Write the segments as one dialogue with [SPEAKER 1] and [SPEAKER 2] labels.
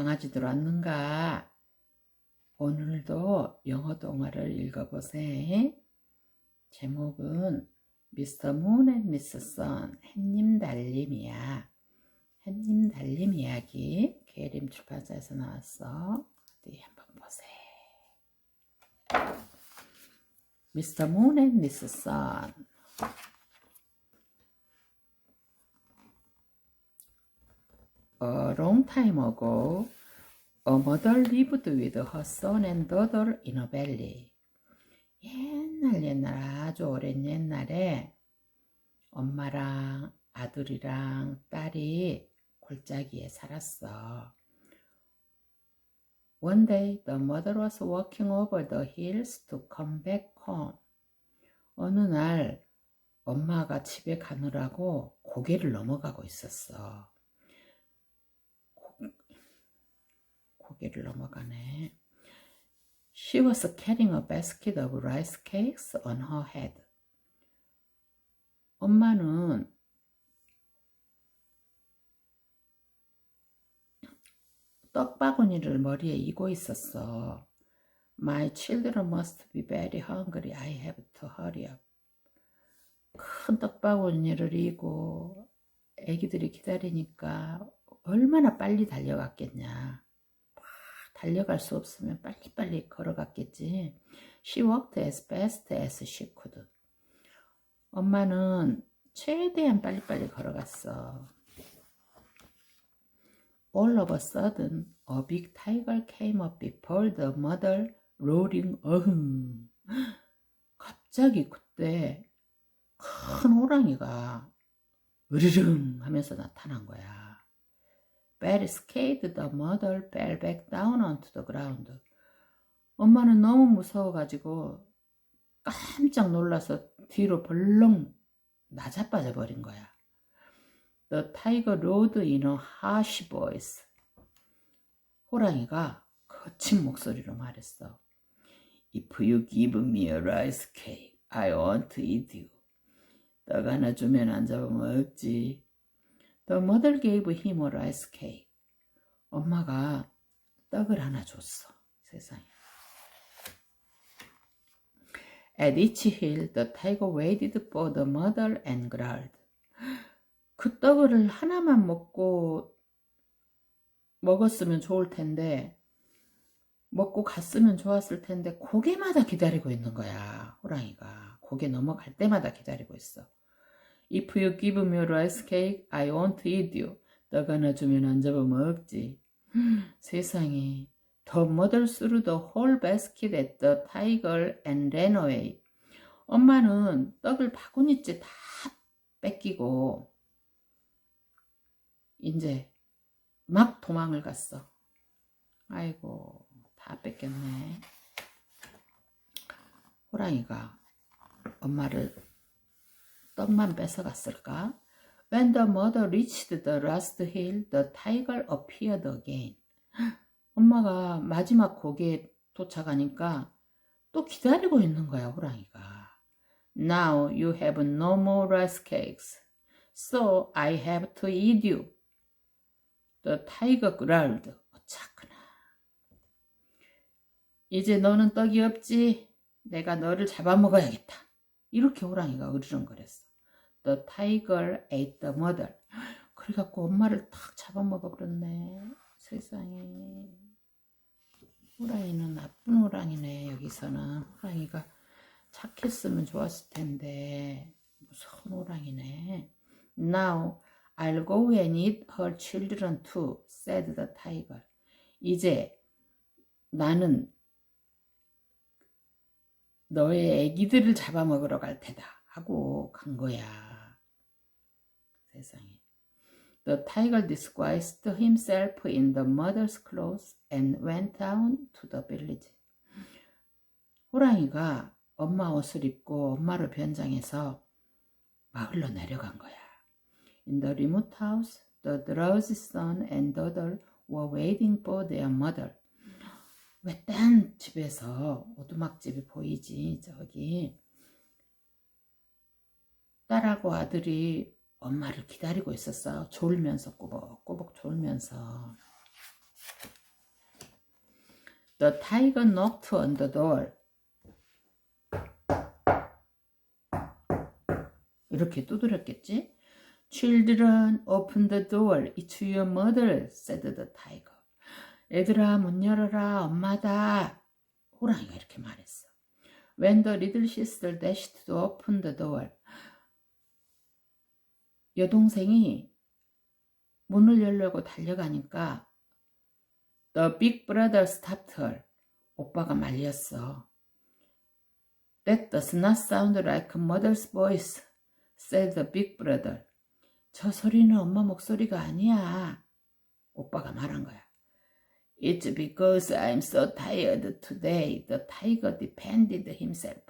[SPEAKER 1] 강아지들 왔는가? 오늘도 영어 동화를 읽어보세. 제목은 미스터 문앤 미스 선 햇님 달님이야. 햇님 달님 이야기 계림 출판사에서 나왔어. 어디 한번 보세. 미스터 문앤 미스 선 A long time ago, a mother lived with her son and daughter in a valley. 옛날 옛날 아주 오랜 옛날에 엄마랑 아들이랑 딸이 골짜기에 살았어. One day the mother was walking over the hills to come back home. 어느 날 엄마가 집에 가느라고 고개를 넘어가고 있었어. 고개를 넘어가네. She was carrying a basket of rice cakes on her head. 엄마는 떡바구니를 머리에 이고 있었어. My children must be very hungry. I have to hurry up. 큰 떡바구니를 이고 애기들이 기다리니까 얼마나 빨리 달려갔겠냐. 달려갈 수 없으면 빨리빨리 걸어갔겠지. She walked as fast as she could. 엄마는 최대한 빨리빨리 걸어갔어. All of a sudden, a big tiger came up before the mother, roaring, 어흥. 갑자기 그때 큰 호랑이가 으르릉 하면서 나타난 거야. Scared, the mother fell back down onto the ground. 엄마는 너무 무서워가지고 깜짝 놀라서 뒤로 벌렁 나자빠져 버린 거야. The tiger rode in a harsh voice. 호랑이가 거친 목소리로 말했어. If you give me a rice cake, I won't eat you. 떡 하나 주면 안 잡아먹지. The mother gave him a rice cake. 엄마가 떡을 하나 줬어. 세상에. At each hill, the tiger waited for the mother and growled. 그 떡을 하나만 먹고 먹었으면 좋을 텐데 먹고 갔으면 좋았을 텐데 고개마다 기다리고 있는 거야 호랑이가 고개 넘어갈 때마다 기다리고 있어 If you give me rice cake, I won't eat you. 떡 하나 주면 안 잡아먹지. 세상에. The mother threw the whole basket at the tiger and ran away. 엄마는 떡을 바구니째 다 뺏기고 이제 막 도망을 갔어. 아이고 다 뺏겼네. 호랑이가 엄마를 떡만 뺏어갔을까? When the mother reached the last hill, the tiger appeared again. 엄마가 마지막 고개에 도착하니까 또 기다리고 있는 거야, 호랑이가. Now you have no more rice cakes, so I have to eat you. The tiger growled. 어차구나. 이제 너는 떡이 없지? 내가 너를 잡아먹어야겠다. 이렇게 호랑이가 으르렁거렸어. The tiger ate the mother. 그래갖고 엄마를 탁 잡아먹어 버렸네. 세상에. 호랑이는 나쁜 호랑이네. 여기서는 호랑이가 착했으면 좋았을 텐데 무서운 호랑이네. Now I'll go and eat her children too, said the tiger. 이제 나는 너의 애기들을 잡아먹으러 갈 테다 하고 간 거야. 세상에. The tiger disguised himself in the mother's clothes and went down to the village. 호랑이가 엄마 옷을 입고 엄마로 변장해서 마을로 내려간 거야. In the remote house, the drowsy son and daughter were waiting for their mother. 외딴 집에서 오두막집이 보이지 저기 딸하고 아들이 엄마를 기다리고 있었어 졸면서 꼬박꼬박 졸면서 The tiger knocked on the door. 이렇게 두드렸겠지? Children, open the door. It's your mother, said the tiger. 애들아, 문 열어라. 엄마다. 호랑이가 이렇게 말했어. When the little sister dashed to open the door. 여동생이 문을 열려고 달려가니까 The big brother stopped her. 오빠가 말렸어. That does not sound like mother's voice, said the big brother. 저 소리는 엄마 목소리가 아니야. 오빠가 말한 거야. It's because I'm so tired today. The tiger defended himself.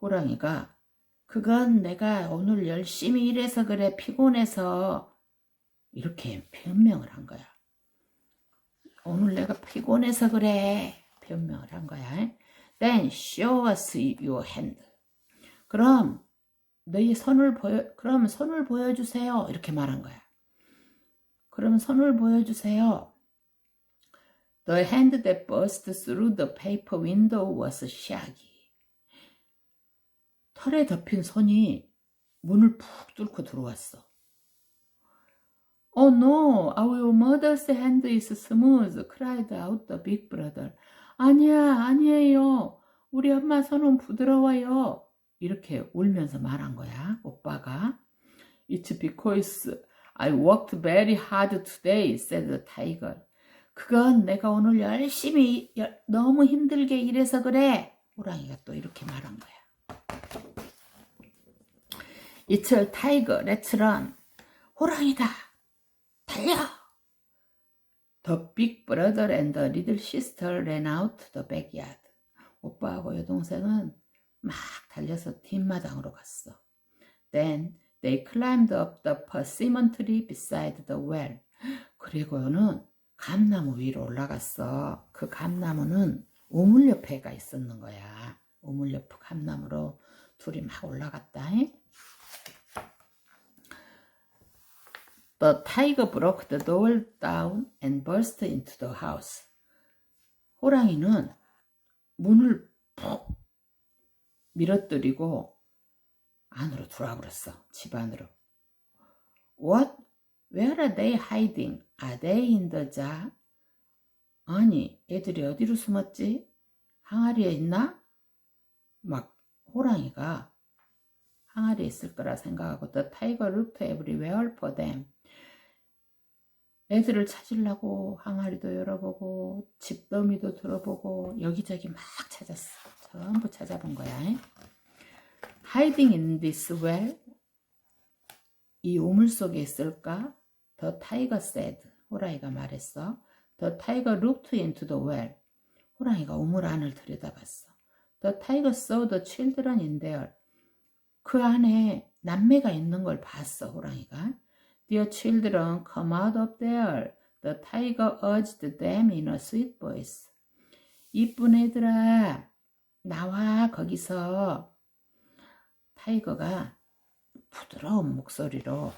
[SPEAKER 1] 호랑이가 그건 내가 오늘 열심히 일해서 그래 피곤해서 이렇게 변명을 한 거야. 오늘 내가 피곤해서 그래 변명을 한 거야. Then show us your hand. 그럼 너희 손을 보여 그럼 손을 보여주세요 이렇게 말한 거야. 그러면 손을 보여주세요. The hand that burst through the paper window was shaggy. 털에 덮인 손이 문을 푹 뚫고 들어왔어. Oh no, our mother's hand is smooth, cried out the big brother. 아니야, 아니에요. 우리 엄마 손은 부드러워요. 이렇게 울면서 말한 거야, 오빠가. It's because I worked very hard today, said the tiger. 그건 내가 오늘 열심히 열- 너무 힘들게 일해서 그래. 호랑이가 또 이렇게 말한 거야. Tiger, let's run. 호랑이다. 달려. The little sister ran out to the backyard. 오빠하고 여동생은 막 달려서 뒷마당으로 갔어. Then they climbed up the persimmon tree beside the well. 그리고는 감나무 위로 올라갔어. 그 감나무는 우물옆에가 있었는 거야. 우물옆 감나무로 둘이 막 올라갔다. 잉? The tiger broke the door down and burst into the house. 호랑이는 문을 푹 밀어뜨리고 안으로 들어와 버렸어. 집 안으로. What? Where are they hiding? Are they in the jar? 아니, 애들이 어디로 숨었지? 항아리에 있나? 막 호랑이가 항아리에 있을 거라 생각하고 The tiger looked everywhere for them. 애들을 찾으려고 항아리도 열어보고 집더미도 들어보고 여기저기 막 찾았어. 전부 찾아본 거야. Hiding in this well? 이 우물 속에 있을까? The tiger said. 호랑이가 말했어. The tiger looked into the well. 호랑이가 우물 안을 들여다봤어. The tiger saw the children in there. 그 안에 남매가 있는 걸 봤어, 호랑이가. Dear children, come out of there. The tiger urged them in a sweet voice. 이쁜 애들아, 나와, 거기서. 타이거가 부드러운 목소리로 막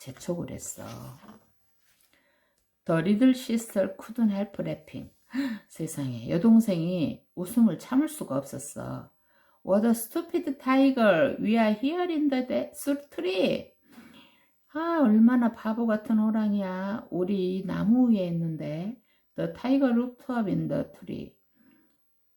[SPEAKER 1] 재촉을 했어. The little sister couldn't help laughing. 세상에, 여동생이 웃음을 참을 수가 없었어. What a stupid tiger. We are here in the tree. 아, 얼마나 바보 같은 호랑이야. 우리 나무 위에 있는데. The tiger looked up in the tree.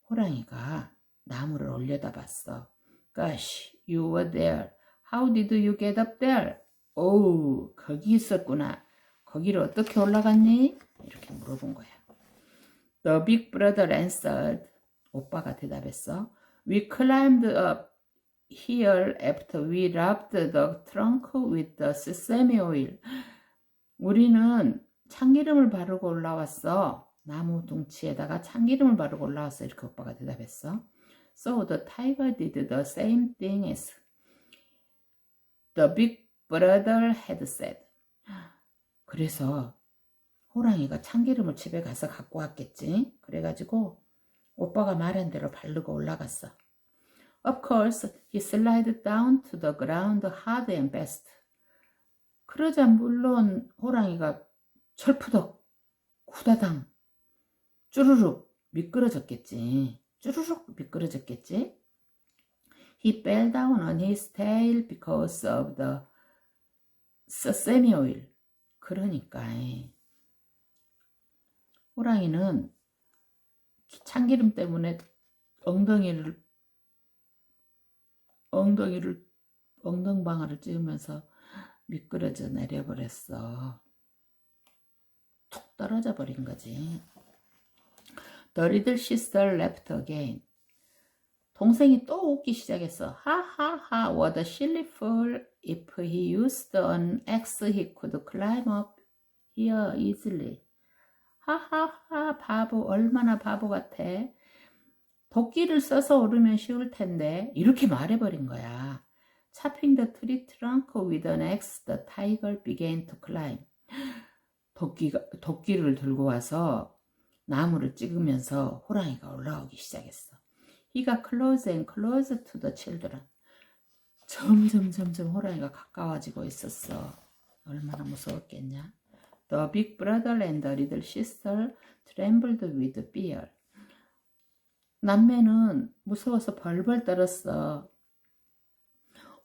[SPEAKER 1] 호랑이가 나무를 올려다 봤어. Gosh, you were there. How did you get up there? 오, 거기 있었구나. 거기를 어떻게 올라갔니? 이렇게 물어본 거야. The big brother answered. 오빠가 대답했어. We climbed up here after we wrapped the trunk with the sesame oil. 우리는 참기름을 바르고 올라왔어. 나무 둥치에다가 참기름을 바르고 올라왔어. 이렇게 오빠가 대답했어. So the tiger did the same thing as the big brother had said. 그래서 호랑이가 참기름을 집에 가서 갖고 왔겠지. 그래가지고 오빠가 말한 대로 바르고 올라갔어. Of course, he slid down to the ground hard and fast. 그러자 물론 호랑이가 철푸덕, 후다당, 쭈르륵 미끄러졌겠지. 쭈루룩 미끄러졌겠지. He fell down on his tail because of the sesame oil. 그러니까 호랑이는 참기름 때문에 엉덩이를 엉덩이를 엉덩방아를 찌우면서 미끄러져 내려버렸어. 툭 떨어져 버린 거지. Little sister left again. 동생이 또 웃기 시작했어. 하하하, what a silly fool. If he used an axe, he could climb up here easily. 하하하, 바보, 얼마나 바보 같아. 도끼를 써서 오르면 쉬울 텐데. 이렇게 말해버린 거야. Chopping the tree trunk with an axe, the tiger began to climb. 도끼가, 도끼를 들고 와서 나무를 찍으면서 호랑이가 올라오기 시작했어. He got closer and closer to the children. 점점 점점 호랑이가 가까워지고 있었어. 얼마나 무서웠겠냐. The big brother and the little sister trembled with fear. 남매는 무서워서 벌벌 떨었어.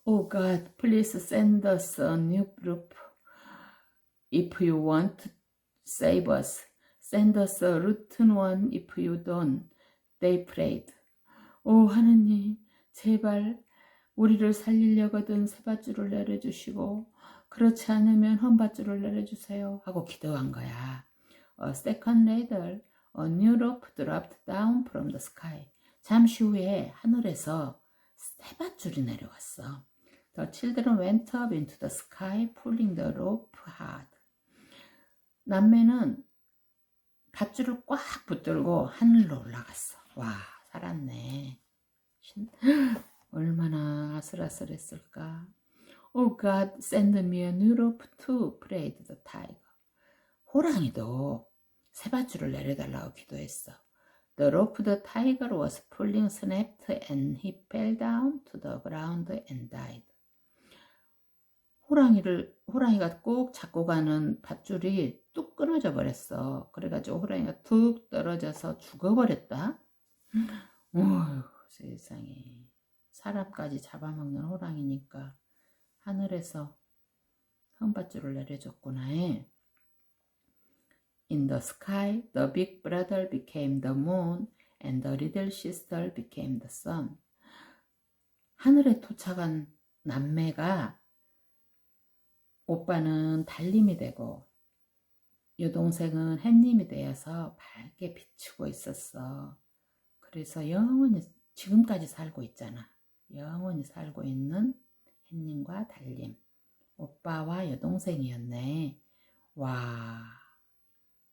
[SPEAKER 1] Oh God, please send us a new group. If you want to save us, send us a rotten one if you don't. They prayed. 오 하느님, 제발 우리를 살리려거든 새밧줄을 내려주시고 그렇지 않으면 헌밧줄을 내려주세요 하고 기도한 거야. A second later, a new rope dropped down from the sky. 잠시 후에 하늘에서 새밧줄이 내려왔어. The children went up into the sky, pulling the rope hard. 남매는 밧줄을 꽉 붙들고 하늘로 올라갔어. 와, 살았네. 신- 얼마나 아슬아슬했을까. Oh God, send me a new rope too, prayed the tiger. 호랑이도 새밧줄을 내려달라고 기도했어. The rope the tiger was pulling snapped and he fell down to the ground and died. 호랑이를 호랑이가 꼭 잡고 가는 밧줄이 뚝 끊어져 버렸어. 그래가지고 호랑이가 툭 떨어져서 죽어버렸다. 어휴, 세상에 사람까지 잡아먹는 호랑이니까 하늘에서 헌밧줄을 내려줬구나. In the sky, the big brother became the moon, and the little sister became the sun. 하늘에 도착한 남매가 오빠는 달님이 되고 여동생은 햇님이 되어서 밝게 비추고 있었어. 그래서 영원히 지금까지 살고 있잖아. 영원히 살고 있는 햇님과 달님. 오빠와 여동생이었네. 와,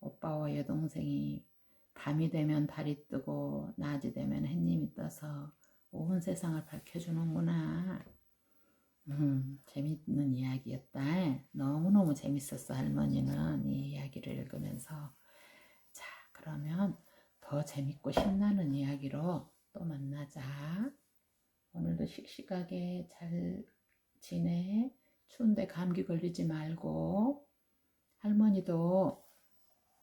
[SPEAKER 1] 오빠와 여동생이 밤이 되면 달이 뜨고 낮이 되면 햇님이 떠서 온 세상을 밝혀주는구나. 음, 재밌는 이야기였다. 너무너무 재밌었어, 할머니는 이 이야기를 읽으면서. 자, 그러면 더 재밌고 신나는 이야기로 또 만나자. 오늘도 씩씩하게 잘 지내. 추운데 감기 걸리지 말고. 할머니도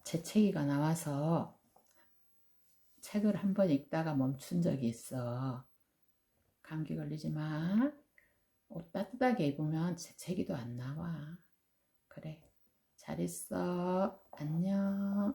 [SPEAKER 1] 재채기가 나와서 책을 한 번 읽다가 멈춘 적이 있어. 감기 걸리지 마. 옷 따뜻하게 입으면 재채기도 안 나와. 그래. 잘 있어. 안녕.